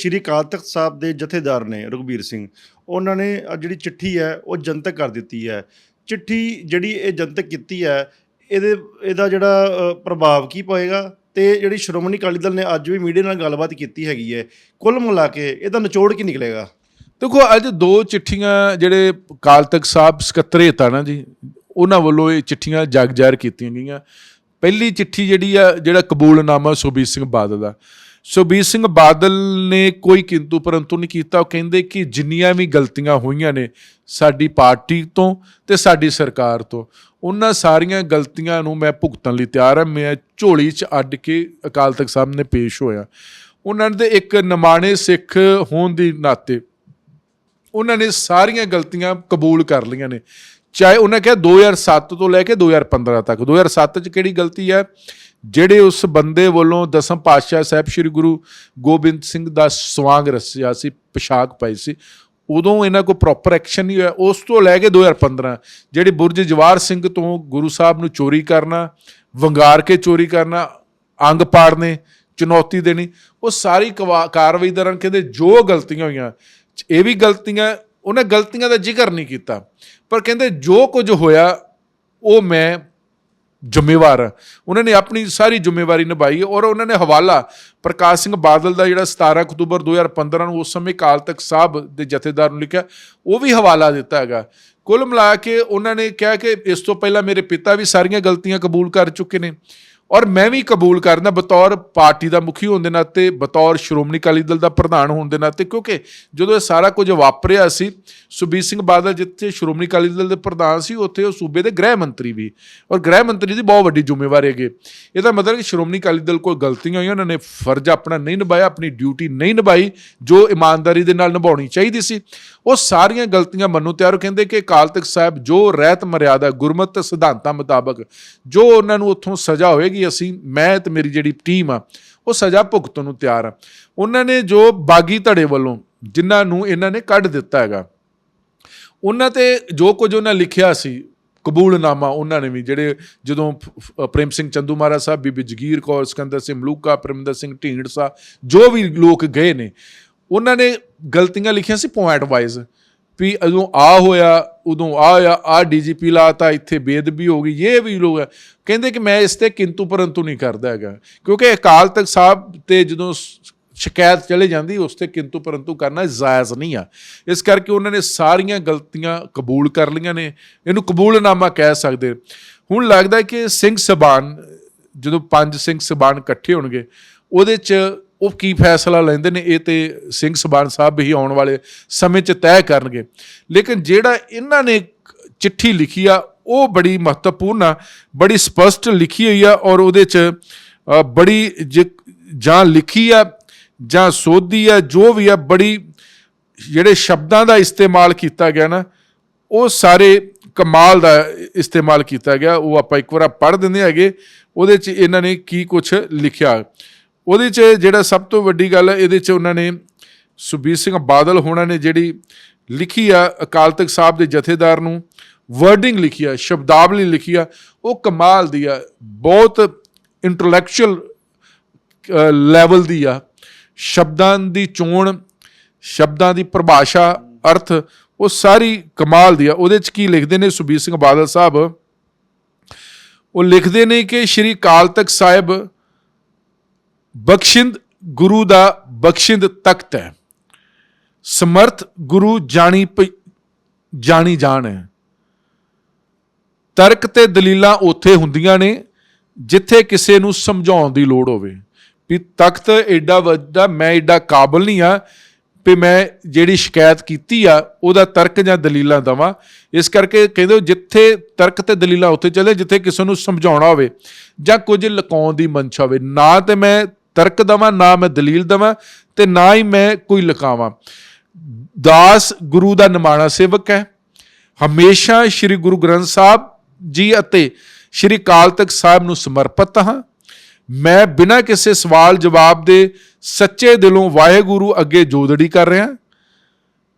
ਸ਼੍ਰੀ ਅਕਾਲ ਤਖਤ ਸਾਹਿਬ ਦੇ ਜਥੇਦਾਰ ਨੇ ਰਘਬੀਰ ਸਿੰਘ। ਉਹਨਾਂ ਨੇ ਆਹ ਜਿਹੜੀ ਚਿੱਠੀ ਹੈ ਉਹ ਜਨਤਕ ਕਰ ਦਿੱਤੀ ਹੈ। ਚਿੱਠੀ ਜਿਹੜੀ ਇਹ ਜਨਤਕ ਕੀਤੀ ਹੈ ਇਹਦੇ ਇਹਦਾ ਜਿਹੜਾ ਅ, ਪ੍ਰਭਾਵ ਕੀ ਪਏਗਾ ਤੇ ਜਿਹੜੀ ਸ਼੍ਰੋਮਣੀ ਅਕਾਲੀ ਦਲ ਨੇ ਅੱਜ ਵੀ ਮੀਡੀਆ ਨਾਲ ਗੱਲਬਾਤ ਕੀਤੀ ਹੈਗੀ ਹੈ ਕੁੱਲ ਮਿਲਾ ਕੇ ਇਹਦਾ ਨਿਚੋੜ ਕੀ ਨਿਕਲੇਗਾ? ਦੇਖੋ ਅੱਜ ਦੋ ਚਿੱਠੀਆਂ ਜਿਹੜੇ ਅਕਾਲ ਤਖਤ ਸਾਹਿਬ ਸਕੱਤਰੇਤ ਆ ਨਾ ਜੀ ਉਹਨਾਂ ਵੱਲੋਂ ਇਹ ਚਿੱਠੀਆਂ ਜਗ ਜ਼ਾਹਿਰ ਕੀਤੀਆਂ ਗਈਆਂ। ਪਹਿਲੀ ਚਿੱਠੀ ਜਿਹੜੀ ਆ ਜਿਹੜਾ ਕਬੂਲਨਾਮਾ ਸੁਬੀਰ ਸਿੰਘ ਬਾਦਲ ਦਾ। ਸੁਬੀਰ ਸਿੰਘ ਬਾਦਲ ਨੇ ਕੋਈ ਕਿੰਤੂ ਪਰੰਤੂ ਨਹੀਂ ਕੀਤਾ। ਉਹ ਕਹਿੰਦੇ ਕਿ ਜਿੰਨੀਆਂ ਵੀ ਗਲਤੀਆਂ ਹੋਈਆਂ ਨੇ ਸਾਡੀ ਪਾਰਟੀ ਤੋਂ ਤੇ ਸਾਡੀ ਸਰਕਾਰ ਤੋਂ, ਉਹਨਾਂ ਸਾਰੀਆਂ ਗਲਤੀਆਂ ਨੂੰ ਮੈਂ ਭੁਗਤਣ ਲਈ ਤਿਆਰ ਹਾਂ। ਮੈਂ ਝੋਲੀ 'ਚ ਅੱਡ ਕੇ ਅਕਾਲ ਤਖਤ ਸਾਹਿਬ ਨੇ ਪੇਸ਼ ਹੋਇਆ। ਉਹਨਾਂ ਦੇ ਇੱਕ ਨਿਮਾਣੇ ਸਿੱਖ ਹੋਣ ਦੀ ਨਾਤੇ ਉਹਨਾਂ ਨੇ ਸਾਰੀਆਂ ਗਲਤੀਆਂ ਕਬੂਲ ਕਰ ਲਈਆਂ ਨੇ। ਚਾਹੇ ਉਹਨਾਂ ਕਿਹਾ 2007 ਤੋਂ ਲੈ ਕੇ 2015 ਤੱਕ 2007 ਚ ਕਿਹੜੀ ਗਲਤੀ ਹੈ? ਜਿਹੜੇ ਉਸ ਬੰਦੇ ਵੱਲੋਂ ਦਸਮ ਪਾਤਸ਼ਾਹ ਸਾਹਿਬ ਸ੍ਰੀ ਗੁਰੂ ਗੋਬਿੰਦ ਸਿੰਘ ਦਾ ਸਵਾਂਗ ਰਸਿਆ ਸੀ, ਪੋਸ਼ਾਕ ਪਾਈ ਸੀ, ਉਦੋਂ ਇਹਨਾਂ ਕੋ ਪ੍ਰੋਪਰ ਐਕਸ਼ਨ ਨਹੀਂ ਹੋਇਆ। ਉਸ ਤੋਂ ਲੈ ਕੇ 2015 ਜਿਹੜੀ ਬੁਰਜ ਜਵਾਰ ਸਿੰਘ ਤੋਂ ਗੁਰੂ ਸਾਹਿਬ ਨੂੰ ਚੋਰੀ ਕਰਨਾ, ਵੰਗਾਰ ਕੇ ਚੋਰੀ ਕਰਨਾ, ਅੰਗ ਪਾੜਨੇ, ਚੁਣੌਤੀ ਦੇਣੀ, ਉਹ ਸਾਰੀ ਕਵਾ- ਕਾਰਵਾਈ ਦੌਰਾਨ ਕਹਿੰਦੇ ਜੋ ਗਲਤੀਆਂ ਹੋਈਆਂ, ਇਹ ਵੀ ਗਲਤੀਆਂ, ਉਹਨਾਂ ਗਲਤੀਆਂ ਦਾ ਜ਼ਿਕਰ ਨਹੀਂ ਕੀਤਾ। ਪਰ ਕਹਿੰਦੇ ਜੋ ਕੁਝ ਹੋਇਆ, ਉਹ ਮੈਂ ਜ਼ਿੰਮੇਵਾਰ। ਹਾਂ ਉਹਨਾਂ ਨੇ ਆਪਣੀ ਸਾਰੀ ਜ਼ਿੰਮੇਵਾਰੀ ਨਿਭਾਈ ਔਰ ਉਹਨਾਂ ਨੇ ਹਵਾਲਾ ਪ੍ਰਕਾਸ਼ ਸਿੰਘ ਬਾਦਲ ਦਾ ਜਿਹੜਾ 17 ਅਕਤੂਬਰ 2015 ਨੂੰ ਉਸ ਸਮੇਂ ਕਾਲ ਤਖਤ ਸਾਹਿਬ ਦੇ ਜਥੇਦਾਰ ਨੂੰ ਲਿਖਿਆ, ਉਹ ਵੀ ਹਵਾਲਾ ਦਿੱਤਾ ਹੈਗਾ। ਕੁੱਲ ਮਿਲਾ ਕੇ ਉਹਨਾਂ ਨੇ ਕਿਹਾ ਕਿ ਇਸ ਤੋਂ ਪਹਿਲਾਂ ਮੇਰੇ ਪਿਤਾ ਵੀ ਸਾਰੀਆਂ ਗਲਤੀਆਂ ਕਬੂਲ ਕਰ ਚੁੱਕੇ ਨੇ। ਔਰ ਮੈਂ ਵੀ ਕਬੂਲ ਕਰਦਾ ਬਤੌਰ ਪਾਰਟੀ ਦਾ ਮੁਖੀ ਹੋਣ ਦੇ ਨਾਤੇ, ਬਤੌਰ ਸ਼੍ਰੋਮਣੀ ਅਕਾਲੀ ਦਲ ਦਾ ਪ੍ਰਧਾਨ ਹੋਣ ਦੇ ਨਾਤੇ, ਕਿਉਂਕਿ ਜਦੋਂ ਇਹ ਸਾਰਾ ਕੁਝ ਵਾਪਰਿਆ ਸੀ, ਸੁਬੀਰ ਸਿੰਘ ਬਾਦਲ ਜਿੱਥੇ ਸ਼੍ਰੋਮਣੀ ਅਕਾਲੀ ਦਲ ਦੇ ਪ੍ਰਧਾਨ ਸੀ, ਉੱਥੇ ਉਹ ਸੂਬੇ ਦੇ ਗ੍ਰਹਿ ਮੰਤਰੀ ਵੀ। ਔਰ ਗ੍ਰਹਿ ਮੰਤਰੀ ਦੀ ਬਹੁਤ ਵੱਡੀ ਜ਼ਿੰਮੇਵਾਰੀ ਹੈਗੇ। ਇਹਦਾ ਮਤਲਬ ਕਿ ਸ਼੍ਰੋਮਣੀ ਅਕਾਲੀ ਦਲ ਕੋਈ ਗਲਤੀਆਂ ਹੋਈਆਂ, ਉਹਨਾਂ ਨੇ ਫਰਜ਼ ਆਪਣਾ ਨਹੀਂ ਨਿਭਾਇਆ, ਆਪਣੀ ਡਿਊਟੀ ਨਹੀਂ ਨਿਭਾਈ, ਜੋ ਇਮਾਨਦਾਰੀ ਦੇ ਨਾਲ ਨਿਭਾਉਣੀ ਚਾਹੀਦੀ ਸੀ। ਉਹ ਸਾਰੀਆਂ ਗਲਤੀਆਂ ਮੰਨੂ ਤਿਆਰ ਉਹ ਕਹਿੰਦੇ ਕਿ ਅਕਾਲ ਤਖਤ ਸਾਹਿਬ ਜੋ ਰਹਿਤ ਮਰਿਆਦਾ, ਗੁਰਮਤ ਸਿਧਾਂਤਾਂ ਮੁਤਾਬਕ ਜੋ ਉਹਨਾਂ ਨੂੰ ਉੱਥੋਂ ਸਜ਼ਾ ਹੋਏਗੀ ਅਸੀਂ, ਮੈਂ ਤੇ ਮੇਰੀ ਜਿਹੜੀ ਟੀਮ ਆ, ਉਹ ਸਜ਼ਾ ਭੁਗਤਣ ਨੂੰ ਤਿਆਰ ਆ। ਉਹਨਾਂ ਨੇ ਜੋ ਬਾਗੀ ਧੜੇ ਵੱਲੋਂ, ਜਿਨ੍ਹਾਂ ਨੂੰ ਇਹਨਾਂ ਨੇ ਕੱਢ ਦਿੱਤਾ ਹੈਗਾ, ਉਹਨਾਂ ਤੇ ਜੋ ਕੁਝ ਉਹਨਾਂ ਲਿਖਿਆ ਸੀ, ਕਬੂਲਨਾਮਾ ਉਹਨਾਂ ਨੇ ਵੀ, ਜਿਹੜੇ ਜਦੋਂ ਪ੍ਰੇਮ ਸਿੰਘ ਚੰਦੂ ਮਹਾਰਾਜ ਸਾਹਿਬ, ਬੀਬੀ ਜਗੀਰ ਕੌਰ, ਸਿਕੰਦਰ ਸਿੰਘ ਮਲੂਕਾ, ਪਰਮਿੰਦਰ ਸਿੰਘ ਢੀਂਡਸਾ, ਜੋ ਵੀ ਲੋਕ ਗਏ ਨੇ, ਉਹਨਾਂ ਨੇ ਗਲਤੀਆਂ ਲਿਖੀਆਂ ਸੀ ਪੁਆਇੰਟ ਵਾਈਜ਼ ਵੀ ਉਦੋਂ ਆ ਹੋਇਆ, ਉਦੋਂ ਆ ਹੋਇਆ, ਆ ਡੀਜੀਪੀ ਲਾਤਾ, ਇੱਥੇ ਬੇਦਬੀ ਹੋ ਗਈ, ਇਹ ਵੀ ਲੋਕ ਹੈ। ਕਹਿੰਦੇ ਕਿ ਮੈਂ ਇਸ ਤੇ ਕਿੰਤੂ ਪਰੰਤੂ ਨਹੀਂ ਕਰਦਾ ਹੈਗਾ। ਕਿਉਂਕਿ ਅਕਾਲ ਤਖਤ ਸਾਹਿਬ ਤੇ ਜਦੋਂ ਸ਼ਿਕਾਇਤ ਚਲੇ ਜਾਂਦੀ, ਉਸ ਤੇ ਕਿੰਤੂ ਪਰੰਤੂ ਕਰਨਾ ਜਾਇਜ਼ ਨਹੀਂ ਆ। ਇਸ ਕਰਕੇ ਉਹਨਾਂ ਨੇ ਸਾਰੀਆਂ ਗਲਤੀਆਂ ਕਬੂਲ ਕਰ ਲਈਆਂ ਨੇ। ਇਹਨੂੰ ਕਬੂਲਨਾਮਾ ਕਹਿ ਸਕਦੇ। ਹੁਣ ਲੱਗਦਾ ਕਿ ਸਿੰਘ ਸਬਾਨ, ਜਦੋਂ ਪੰਜ ਸਿੰਘ ਸਬਾਨ ਇਕੱਠੇ ਹੋਣਗੇ, ਉਹਦੇ 'ਚ ਉਹ ਕੀ ਫੈਸਲਾ ਲੈਂਦੇ ਨੇ, ਇਹ ਤੇ ਸਿੰਘ ਸਬਾਨ ਸਾਹਿਬ ਹੀ ਆਉਣ ਵਾਲੇ ਸਮੇਂ 'ਚ ਤੈਅ ਕਰਨਗੇ। ਲੇਕਿਨ ਜਿਹੜਾ ਇਹਨਾਂ ਨੇ ਚਿੱਠੀ ਲਿਖੀ ਆ, ਉਹ ਬੜੀ ਮਹੱਤਵਪੂਰਨ ਆ, ਬੜੀ ਸਪਸ਼ਟ ਲਿਖੀ ਹੋਈ ਆ ਔਰ ਉਹਦੇ 'ਚ ਬੜੀ ਜ- ਜਾਂ ਲਿਖੀ ਆ ਜਾਂ ਸੋਧੀ ਆ, ਜੋ ਵੀ ਆ, ਬੜੀ ਜਿਹੜੇ ਸ਼ਬਦਾਂ ਦਾ ਇਸਤੇਮਾਲ ਕੀਤਾ ਗਿਆ ਨਾ, ਉਹ ਸਾਰੇ ਕਮਾਲ ਦਾ ਇਸਤੇਮਾਲ ਕੀਤਾ ਗਿਆ। ਉਹ ਆਪਾਂ ਇੱਕ ਵਾਰ ਪੜ੍ਹ ਦਿੰਦੇ ਹੈਗੇ, ਉਹਦੇ 'ਚ ਇਹਨਾਂ ਨੇ ਕੀ ਕੁਝ ਲਿਖਿਆ। ਉਹਦੇ 'ਚ ਜਿਹੜਾ ਸਭ ਤੋਂ ਵੱਡੀ ਗੱਲ ਹੈ ਇਹਦੇ 'ਚ ਉਹਨਾਂ ਨੇ ਸੁਬੀਰ ਸਿੰਘ ਬਾਦਲ ਹੋਣਾ ਨੇ ਜਿਹੜੀ ਲਿਖੀ ਆ ਅਕਾਲ ਤਖਤ ਸਾਹਿਬ ਦੇ ਜਥੇਦਾਰ ਨੂੰ ਵਰਡਿੰਗ ਲਿਖੀ ਆ, ਸ਼ਬਦਾਵਲੀ ਲਿਖੀ ਆ, ਉਹ ਕਮਾਲ ਦੀ ਆ, ਬਹੁਤ ਇੰਟੈਲੈਕਚੁਅਲ ਲੈਵਲ ਦੀ ਆ। ਸ਼ਬਦਾਂ ਦੀ ਚੋਣ, ਸ਼ਬਦਾਂ ਦੀ ਪਰਿਭਾਸ਼ਾ, ਅਰਥ, ਉਹ ਸਾਰੀ ਕਮਾਲ ਦੀ ਆ। ਉਹਦੇ ਚ ਕੀ ਲਿਖਦੇ ਨੇ ਸੁਬੀਰ ਸਿੰਘ ਬਾਦਲ ਸਾਹਿਬ? ਉਹ ਲਿਖਦੇ ਨੇ ਕਿ ਸ਼੍ਰੀ ਕਾਲ ਤਖਤ ਸਾਹਿਬ ਬਖਸ਼ਿੰਦ ਗੁਰੂ ਦਾ ਬਖਸ਼ਿੰਦ ਤਖਤ ਹੈ। ਸਮਰਥ ਗੁਰੂ ਜਾਣੀ ਪ- ਜਾਣੀ ਜਾਣ ਹੈ। ਤਰਕ ਤੇ ਦਲੀਲਾਂ ਉੱਥੇ ਹੁੰਦੀਆਂ ਨੇ ਜਿੱਥੇ ਕਿਸੇ ਨੂੰ ਸਮਝਾਉਣ ਦੀ ਲੋੜ ਹੋਵੇ। ਵੀ ਤਖਤ ਐਡਾ ਵੱਡਾ, ਮੈਂ ਐਡਾ ਕਾਬਲ ਨਹੀਂ ਆ ਵੀ ਮੈਂ ਜਿਹੜੀ ਸ਼ਿਕਾਇਤ ਕੀਤੀ ਆ, ਉਹਦਾ ਤਰਕ ਜਾਂ ਦਲੀਲਾਂ ਦਵਾਂ। ਇਸ ਕਰਕੇ ਕਹਿੰਦੇ ਹੋ ਜਿੱਥੇ ਤਰਕ ਤੇ ਦਲੀਲਾਂ ਉੱਥੇ ਚੱਲੇ, ਜਿੱਥੇ ਕਿਸੇ ਨੂੰ ਸਮਝਾਉਣਾ ਹੋਵੇ ਜਾਂ ਕੁਝ ਲੁਕਾਉਣ ਦੀ ਮਨਸ਼ਾ ਹੋਵੇ। ਨਾ ਤੇ ਮੈਂ ਤਰਕ ਦਵਾਂ, ਨਾ ਮੈਂ ਦਲੀਲ ਦਵਾਂ ਤੇ ਨਾ ਹੀ ਮੈਂ ਕੋਈ ਲੁਕਾਵਾਂ ਦਾਸ ਗੁਰੂ ਦਾ ਨਿਮਾਣਾ ਸੇਵਕ ਹੈ। ਹਮੇਸ਼ਾ ਸ੍ਰੀ ਗੁਰੂ ਗ੍ਰੰਥ ਸਾਹਿਬ ਜੀ ਅਤੇ ਸ੍ਰੀ ਕਾਲ ਤਖਤ ਸਾਹਿਬ ਨੂੰ ਸਮਰਪਿਤ ਹਾਂ। ਮੈਂ ਬਿਨਾਂ ਕਿਸੇ ਸਵਾਲ ਜਵਾਬ ਦੇ ਸੱਚੇ ਦਿਲੋਂ ਵਾਹਿਗੁਰੂ ਅੱਗੇ ਜੋਦੜੀ ਕਰ ਰਿਹਾ।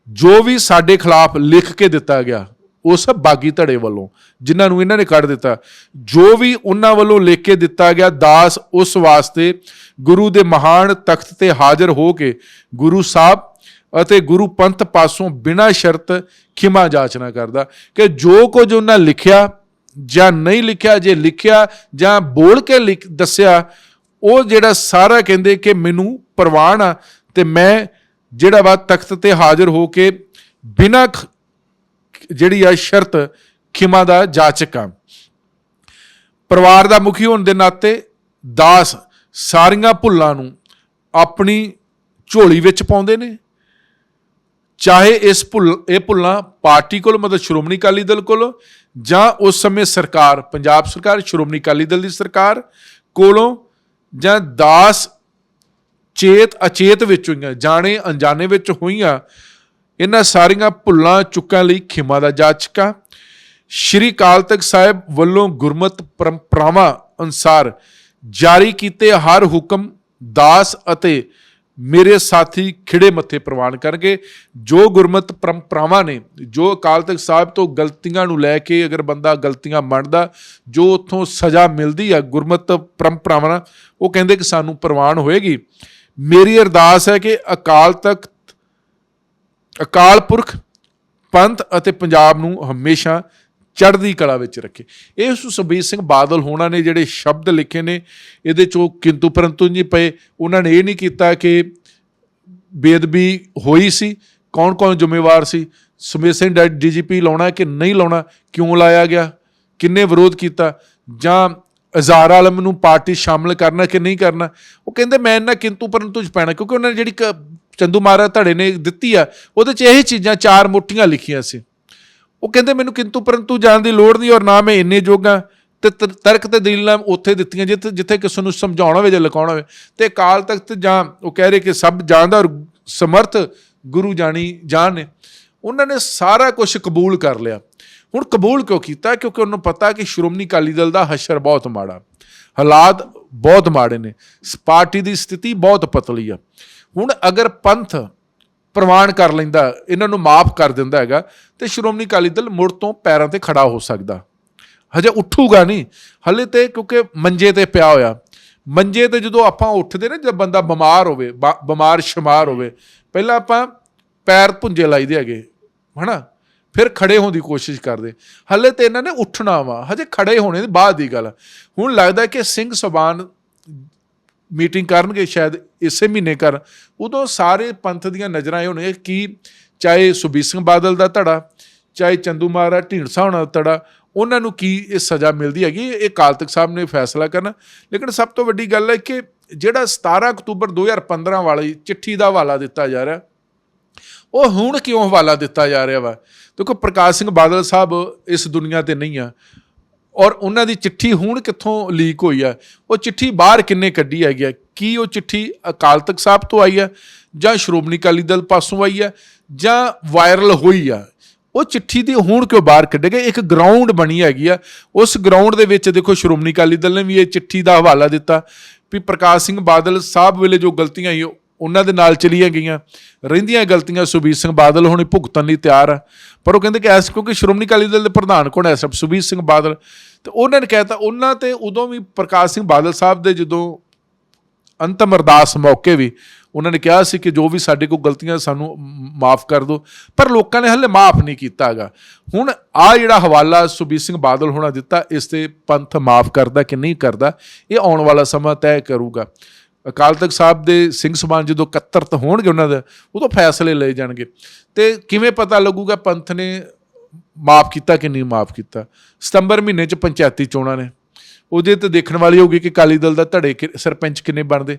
ਜੋ ਵੀ ਸਾਡੇ ਖਿਲਾਫ ਲਿਖ ਕੇ ਦਿੱਤਾ ਗਿਆ ਉਹ ਸਭ ਬਾਗੀ ਧੜੇ ਵੱਲੋਂ, ਜਿਨ੍ਹਾਂ ਨੂੰ ਇਹਨਾਂ ਨੇ ਕੱਢ ਦਿੱਤਾ। ਜੋ ਵੀ ਉਹਨਾਂ ਵੱਲੋਂ ਲਿਖ ਕੇ ਦਿੱਤਾ ਗਿਆ, ਦਾਸ ਉਸ ਵਾਸਤੇ ਗੁਰੂ ਦੇ ਮਹਾਨ ਤਖਤ ਤੇ ਹਾਜ਼ਰ ਹੋ ਕੇ ਗੁਰੂ ਸਾਹਿਬ ਅਤੇ ਗੁਰੂ ਪੰਥ ਪਾਸੋਂ ਬਿਨਾਂ ਸ਼ਰਤ ਖਿਮਾ ਜਾਚਨਾ ਕਰਦਾ। ਕਿ ਜੋ ਕੁਝ ਉਹਨਾਂ ਲਿਖਿਆ ਜਾਂ ਨਹੀਂ ਲਿਖਿਆ, ਜੇ ਲਿਖਿਆ ਜਾਂ ਬੋਲ ਕੇ ਲਿਖ ਦੱਸਿਆ, ਉਹ ਜਿਹੜਾ ਸਾਰਾ ਕਹਿੰਦੇ ਕਿ ਮੈਨੂੰ ਪ੍ਰਵਾਨ ਆ ਤੇ ਮੈਂ ਜਿਹੜਾ ਵਾ ਤਖਤ ਤੇ ਹਾਜ਼ਰ ਹੋ ਕੇ ਬਿਨਾਂ ਖ- ਜਿਹੜੀ ਆ ਸ਼ਰਤ ਖਿਮਾ ਦਾ ਜਾਚਕ ਆ ਪਰਿਵਾਰ ਦਾ ਮੁਖੀ ਹੋਣ ਦੇ ਨਾਤੇ ਦਾਸ ਸਾਰੀਆਂ ਭੁੱਲਾਂ ਨੂੰ ਆਪਣੀ ਝੋਲੀ ਵਿੱਚ ਪਾਉਂਦੇ ਨੇ। ਚਾਹੇ ਇਸ ਭੁੱਲ, ਇਹ ਭੁੱਲਾਂ ਪਾਰਟੀ ਕੋਲ ਮਤਲਬ ਸ਼੍ਰੋਮਣੀ ਅਕਾਲੀ ਦਲ ਕੋਲੋਂ ਜਾਂ ਉਸ ਸਮੇਂ ਸਰਕਾਰ, ਪੰਜਾਬ ਸਰਕਾਰ, ਸ਼੍ਰੋਮਣੀ ਅਕਾਲੀ ਦਲ ਦੀ ਸਰਕਾਰ ਕੋਲੋਂ ਜਾਂ ਦਾਸ ਚੇਤ, ਅਚੇਤ ਵਿੱਚ ਹੋਈਆਂ ਜਾਣੇ ਅਣਜਾਣੇ ਵਿੱਚ ਹੋਈਆਂ ਇਹਨਾਂ ਸਾਰੀਆਂ ਭੁੱਲਾਂ ਚੁੱਕਾਂ ਲਈ ਖਿਮਾ ਦਾ ਜਾਚਕਾ। ਸ਼੍ਰੀ ਅਕਾਲ ਤਖਤ ਸਾਹਿਬ ਵੱਲੋਂ ਗੁਰਮਤ ਪਰੰਪਰਾਵਾਂ ਅਨੁਸਾਰ ਜਾਰੀ ਕੀਤੇ ਹਰ ਹੁਕਮ ਦਾਸ ਅਤੇ ਮੇਰੇ ਸਾਥੀ ਖਿੜੇ ਮੱਥੇ ਪ੍ਰਵਾਨ ਕਰਨਗੇ। ਜੋ ਗੁਰਮਤ ਪਰੰਪਰਾਵਾਂ ਨੇ, ਜੋ ਅਕਾਲ ਤਖਤ ਸਾਹਿਬ ਤੋਂ ਗਲਤੀਆਂ ਨੂੰ ਲੈ ਕੇ ਅਗਰ ਬੰਦਾ ਗਲਤੀਆਂ ਮੰਨਦਾ, ਜੋ ਉੱਥੋਂ ਸਜ਼ਾ ਮਿਲਦੀ ਆ ਗੁਰਮਤ ਪਰੰਪਰਾਵਾਂ ਨਾਲ, ਉਹ ਕਹਿੰਦੇ ਕਿ ਸਾਨੂੰ ਪ੍ਰਵਾਨ ਹੋਏਗੀ। ਮੇਰੀ ਅਰਦਾਸ ਹੈ ਕਿ ਅਕਾਲ ਤਖਤ ਅਕਾਲ ਪੁਰਖ, ਪੰਥ ਅਤੇ ਪੰਜਾਬ ਨੂੰ ਹਮੇਸ਼ਾ ਚੜ੍ਹਦੀ ਕਲਾ ਵਿੱਚ ਰੱਖੇ। ਇਹ ਸੁਖਬੀਰ ਸਿੰਘ ਬਾਦਲ ਹੋਣਾ ਨੇ ਜਿਹੜੇ ਸ਼ਬਦ ਲਿਖੇ ਨੇ, ਇਹਦੇ ਚੋਂ ਕਿੰਤੂ ਪਰੰਤੂ ਨਹੀਂ ਪਏ। ਉਹਨਾਂ ਨੇ ਇਹ ਨਹੀਂ ਕੀਤਾ ਕਿ ਬੇਦਬੀ ਹੋਈ ਸੀ ਕੌਣ ਕੌਣ ਜ਼ਿੰਮੇਵਾਰ ਸੀ? ਸੁਮੇਰ ਸਿੰਘ ਡੀਜੀਪੀ ਲਾਉਣਾ ਕਿ ਨਹੀਂ ਲਾਉਣਾ? ਕਿਉਂ ਲਾਇਆ ਗਿਆ? ਕਿੰਨੇ ਵਿਰੋਧ ਕੀਤਾ? ਜਾਂ ਅਜ਼ਾਰ ਆਲਮ ਨੂੰ ਪਾਰਟੀ ਸ਼ਾਮਲ ਕਰਨਾ ਕਿ ਨਹੀਂ ਕਰਨਾ? ਉਹ ਕਹਿੰਦੇ, ਮੈਂ ਇਹਨਾਂ ਕਿੰਤੂ ਪਰੰਤੂ ਚ ਪੈਣਾ, ਕਿਉਂਕਿ ਉਹਨਾਂ ਨੇ ਜਿਹੜੀ ਕ- ਚੰਦੂ ਮਹਾਰਾਜ ਧੜੇ ਨੇ ਦਿੱਤੀ ਆ, ਉਹਦੇ ਚ ਇਹ ਚੀਜ਼ਾਂ, ਚਾਰ ਮੁੱਠੀਆਂ ਲਿਖੀਆਂ ਸੀ। ਉਹ ਕਹਿੰਦੇ, ਮੈਨੂੰ ਕਿੰਤੂ ਪਰੰਤੂ ਜਾਣ ਦੀ ਲੋੜ ਨਹੀਂ ਔਰ ਨਾ ਮੈਂ ਇੰਨੇ ਜੋਗਾ ਤੇ ਤਰ- ਤਰਕ ਤੇ ਦਲੀਲ ਨਾਲ ਉੱਥੇ ਦਿੱਤੀਆਂ, ਜਿੱਥੇ ਜਿੱਥੇ ਕਿਸੇ ਨੂੰ ਸਮਝਾਉਣਾ ਹੋਵੇ ਜਾਂ ਲਿਖਾਉਣਾ ਹੋਵੇ। ਤੇ ਅਕਾਲ ਤਖਤ ਜਾਂ ਉਹ ਕਹਿ ਰਹੇ ਕਿ ਸਭ ਜਾਣਦਾ ਔਰ ਸਮਰਥ ਗੁਰੂ ਜਾਣੀ, ਜਾਣ ਨੇ। ਉਹਨਾਂ ਨੇ ਸਾਰਾ ਕੁਝ ਕਬੂਲ ਕਰ ਲਿਆ। ਹੁਣ ਕਬੂਲ ਕਿਉਂ ਕੀਤਾ? ਕਿਉਂਕਿ ਉਹਨੂੰ ਪਤਾ ਕਿ ਸ਼੍ਰੋਮਣੀ ਅਕਾਲੀ ਦਲ ਦਾ ਹਸ਼ਰ ਬਹੁਤ ਮਾੜਾ। ਹਾਲਾਤ ਬਹੁਤ ਮਾੜੇ ਨੇ। ਇਸ ਪਾਰਟੀ ਦੀ ਸਥਿਤੀ ਬਹੁਤ ਪਤਲੀ ਆ। ਹੁਣ ਅਗਰ ਪੰਥ ਪ੍ਰਵਾਨ ਕਰ ਲੈਂਦਾ, ਇਹਨਾਂ ਨੂੰ ਮਾਫ ਕਰ ਦਿੰਦਾ ਹੈਗਾ, ਤੇ ਸ਼੍ਰੋਮਣੀ ਅਕਾਲੀ ਦਲ ਮੁੜ ਤੋਂ ਪੈਰਾਂ ਤੇ ਖੜਾ ਹੋ ਸਕਦਾ। ਹਜੇ ਉੱਠੂਗਾ ਨਹੀਂ। ਹਲੇ ਤੇ ਕਿਉਂਕਿ ਮੰਜੇ ਤੇ ਪਿਆ ਹੋਇਆ। ਮੰਜੇ ਤੇ ਜਦੋਂ ਆਪਾਂ ਉੱਠਦੇ ਨਾ, ਜਦ ਬੰਦਾ ਬਿਮਾਰ ਹੋਵੇ ਬਿਮਾਰ ਸ਼ਮਾਰ ਹੋਵੇ, ਪਹਿਲਾਂ ਆਪਾਂ ਪੈਰ ਪੁੰਜੇ ਲਾਈਦੇ ਹੈਗੇ, ਹਨਾ? ਫਿਰ ਖੜੇ ਹੋਣ ਦੀ ਕੋਸ਼ਿਸ਼ ਕਰਦੇ। ਹਲੇ ਤੇ ਇਹਨਾਂ ਨੇ ਉੱਠਣਾ ਵਾ। ਹਜੇ ਖੜੇ ਹੋਣੇ ਦੀ ਬਾਅਦ ਦੀ ਗੱਲ। ਹੁਣ ਲੱਗਦਾ ਕਿ ਸਿੰਘ ਸਬਾਨ ਮੀਟਿੰਗ ਕਰਨਗੇ ਸ਼ਾਇਦ ਇਸੇ ਮਹੀਨੇ ਕਰ, ਉਦੋਂ ਸਾਰੇ ਪੰਥ ਦੀਆਂ ਨਜ਼ਰਾਂ ਇਹ ਹੋਣਗੀਆਂ ਕਿ ਚਾਹੇ ਸੁਬੀਰ ਸਿੰਘ ਬਾਦਲ ਦਾ ਧੜਾ, ਚਾਹੇ ਚੰਦੂ ਮਹਾਰਾਜ ਢੀਂਡਸਾ ਹੋਣਾ ਦਾ ਧੜਾ, ਉਹਨਾਂ ਨੂੰ ਕੀ ਇਹ ਸਜ਼ਾ ਮਿਲਦੀ ਹੈਗੀ? ਇਹ ਕਾਲ ਤਖਤ ਸਾਹਿਬ ਨੇ ਫੈਸਲਾ ਕਰਨਾ। ਲੇਕਿਨ ਸਭ ਤੋਂ ਵੱਡੀ ਗੱਲ ਹੈ ਕਿ ਜਿਹੜਾ 17 ਅਕਤੂਬਰ 2015 ਵਾਲੀ ਚਿੱਠੀ ਦਾ ਹਵਾਲਾ ਦਿੱਤਾ ਜਾ ਰਿਹਾ, ਉਹ ਹੁਣ ਕਿਉਂ ਹਵਾਲਾ ਦਿੱਤਾ ਜਾ ਰਿਹਾ ਵਾ? ਦੇਖੋ ਪ੍ਰਕਾਸ਼ ਸਿੰਘ ਬਾਦਲ ਸਾਹਿਬ ਇਸ ਦੁਨੀਆ ਤੇ ਨਹੀਂ ਆ। ਔਰ ਉਹਨਾਂ ਦੀ ਚਿੱਠੀ ਹੁਣ ਕਿੱਥੋਂ ਲੀਕ ਹੋਈ ਆ ਉਹ ਚਿੱਠੀ ਬਾਹਰ ਕਿੰਨੇ ਕੱਢੀ ਹੈਗੀ ਆ ਕੀ ਉਹ ਚਿੱਠੀ ਅਕਾਲ ਤਖਤ ਸਾਹਿਬ ਤੋਂ ਆਈ ਆ ਜਾਂ ਸ਼੍ਰੋਮਣੀ ਅਕਾਲੀ ਦਲ ਪਾਸੋਂ ਆਈ ਆ ਜਾਂ ਵਾਇਰਲ ਹੋਈ ਆ? ਉਹ ਚਿੱਠੀ ਦੀ ਹੁਣ ਕਿਉਂ ਬਾਹਰ ਕੱਢੇ ਗਏ? ਇੱਕ ਗਰਾਊਂਡ ਬਣੀ ਹੈਗੀ ਆ। ਉਸ ਗਰਾਊਂਡ ਦੇ ਵਿੱਚ ਦੇਖੋ ਸ਼੍ਰੋਮਣੀ ਅਕਾਲੀ ਦਲ ਨੇ ਵੀ ਇਹ ਚਿੱਠੀ ਦਾ ਹਵਾਲਾ ਦਿੱਤਾ ਵੀ ਪ੍ਰਕਾਸ਼ ਸਿੰਘ ਬਾਦਲ ਸਾਹਿਬ ਵੇਲੇ ਜੋ ਗਲਤੀਆਂ ਸੀ ਉਹਨਾਂ ਦੇ ਨਾਲ ਚਲੀਆਂ ਗਈਆਂ। ਰਹਿੰਦੀਆਂ ਗਲਤੀਆਂ ਸੁਬੀਰ ਸਿੰਘ ਬਾਦਲ ਹੁਣੇ ਭੁਗਤਣ ਲਈ ਤਿਆਰ ਆ। ਪਰ ਉਹ ਕਹਿੰਦੇ ਕਿ ਐਸ, ਕਿਉਂਕਿ ਸ਼੍ਰੋਮਣੀ ਅਕਾਲੀ ਦਲ ਦੇ ਪ੍ਰਧਾਨ ਕੋਣ ਐ ਸਭ ਸੁਬੀਰ ਸਿੰਘ ਬਾਦਲ। ਤੇ ਉਹਨਾਂ ਨੇ ਕਹਿਤਾ, ਉਹਨਾਂ ਤੇ ਉਦੋਂ ਵੀ ਪ੍ਰਕਾਸ਼ ਸਿੰਘ ਬਾਦਲ ਸਾਹਿਬ ਦੇ ਜਦੋਂ ਅੰਤਮ ਅਰਦਾਸ ਮੌਕੇ ਵੀ ਉਹਨਾਂ ਨੇ ਕਿਹਾ ਸੀ ਕਿ ਜੋ ਵੀ ਸਾਡੇ ਕੋਲ ਗਲਤੀਆਂ ਸਾਨੂੰ ਮਾਫ ਕਰ ਦਿਓ। ਪਰ ਲੋਕਾਂ ਨੇ ਹਲੇ ਮਾਫ ਨਹੀਂ ਕੀਤਾ ਹੈਗਾ। ਹੁਣ ਆ ਜਿਹੜਾ ਹਵਾਲਾ ਸੁਬੀਰ ਸਿੰਘ ਬਾਦਲ ਹੋਣਾ ਦਿੱਤਾ, ਇਸ ਤੇ ਪੰਥ ਮਾਫ ਕਰਦਾ ਕਿ ਨਹੀਂ ਕਰਦਾ, ਇਹ ਆਉਣ ਵਾਲਾ ਸਮਾਂ ਤੈਅ ਕਰੂਗਾ। ਅਕਾਲ ਤਖਤ ਸਾਹਿਬ ਦੇ ਸਿੰਘ ਸਮਾਨ ਜਦੋਂ ਇਕੱਤਰਤ ਹੋਣਗੇ ਉਹਨਾਂ ਦਾ, ਉਦੋਂ ਫੈਸਲੇ ਲਏ ਜਾਣਗੇ। ਤੇ ਕਿਵੇਂ ਪਤਾ ਲੱਗੂਗਾ ਪੰਥ ਨੇ ਮਾਫ ਕੀਤਾ ਕਿ ਨਹੀਂ ਮਾਫ ਕੀਤਾ? ਸਤੰਬਰ ਮਹੀਨੇ ਚ ਪੰਚਾਇਤੀ ਚੋਣਾਂ ਨੇ। ਉਹਦੇ ਤੇ ਦੇਖਣ ਵਾਲੀ ਹੋਊਗੀ ਕਿ ਅਕਾਲੀ ਦਲ ਦਾ ਧੜੇ ਕਿ- ਸਰਪੰਚ ਕਿੰਨੇ ਬਣਦੇ।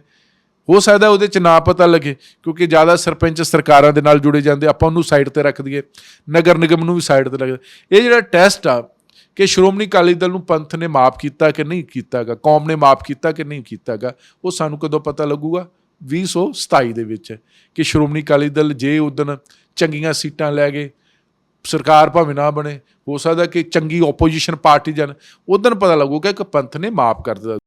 ਹੋ ਸਕਦਾ ਉਹਦੇ ਚ ਨਾ ਪਤਾ ਲੱਗੇ, ਕਿਉਂਕਿ ਜ਼ਿਆਦਾ ਸਰਪੰਚ ਸਰਕਾਰਾਂ ਦੇ ਨਾਲ ਜੁੜੇ ਜਾਂਦੇ, ਆਪਾਂ ਉਹਨੂੰ ਸਾਈਡ ਤੇ ਰੱਖ ਦਈਏ। ਨਗਰ ਨਿਗਮ ਨੂੰ ਵੀ ਸਾਈਡ ਤੇ ਰੱਖ ਇਹ ਜਿਹੜਾ ਟੈਸਟ ਆ ਕਿ ਸ਼੍ਰੋਮਣੀ ਅਕਾਲੀ ਦਲ ਨੂੰ ਪੰਥ ਨੇ ਮਾਫ ਕੀਤਾ ਕਿ ਨਹੀਂ ਕੀਤਾਗਾ? ਕੌਮ ਨੇ ਮਾਫ ਕੀਤਾ ਕਿ ਨਹੀਂ ਕੀਤਾਗਾ? ਉਹ ਸਾਨੂੰ ਕਦੋਂ ਪਤਾ ਲੱਗੂਗਾ? 2027 ਦੇ ਵਿੱਚ ਕਿ ਸ਼੍ਰੋਮਣੀ ਅਕਾਲੀ ਦਲ ਜੇ ਉਦਣ ਚੰਗੀਆਂ ਸੀਟਾਂ ਲੈ ਗਏ, ਸਰਕਾਰ ਭਾਵੇਂ ਨਾ ਬਣੇ, ਹੋ ਸਕਦਾ ਕਿ ਚੰਗੀ ਆਪੋਜੀਸ਼ਨ ਪਾਰਟੀ ਜਨ ਉਦੋਂ ਪਤਾ ਲੱਗੂਗਾ ਕਿ ਪੰਥ ਨੇ ਮਾਫ ਕਰ ਦਿੱਤਾ।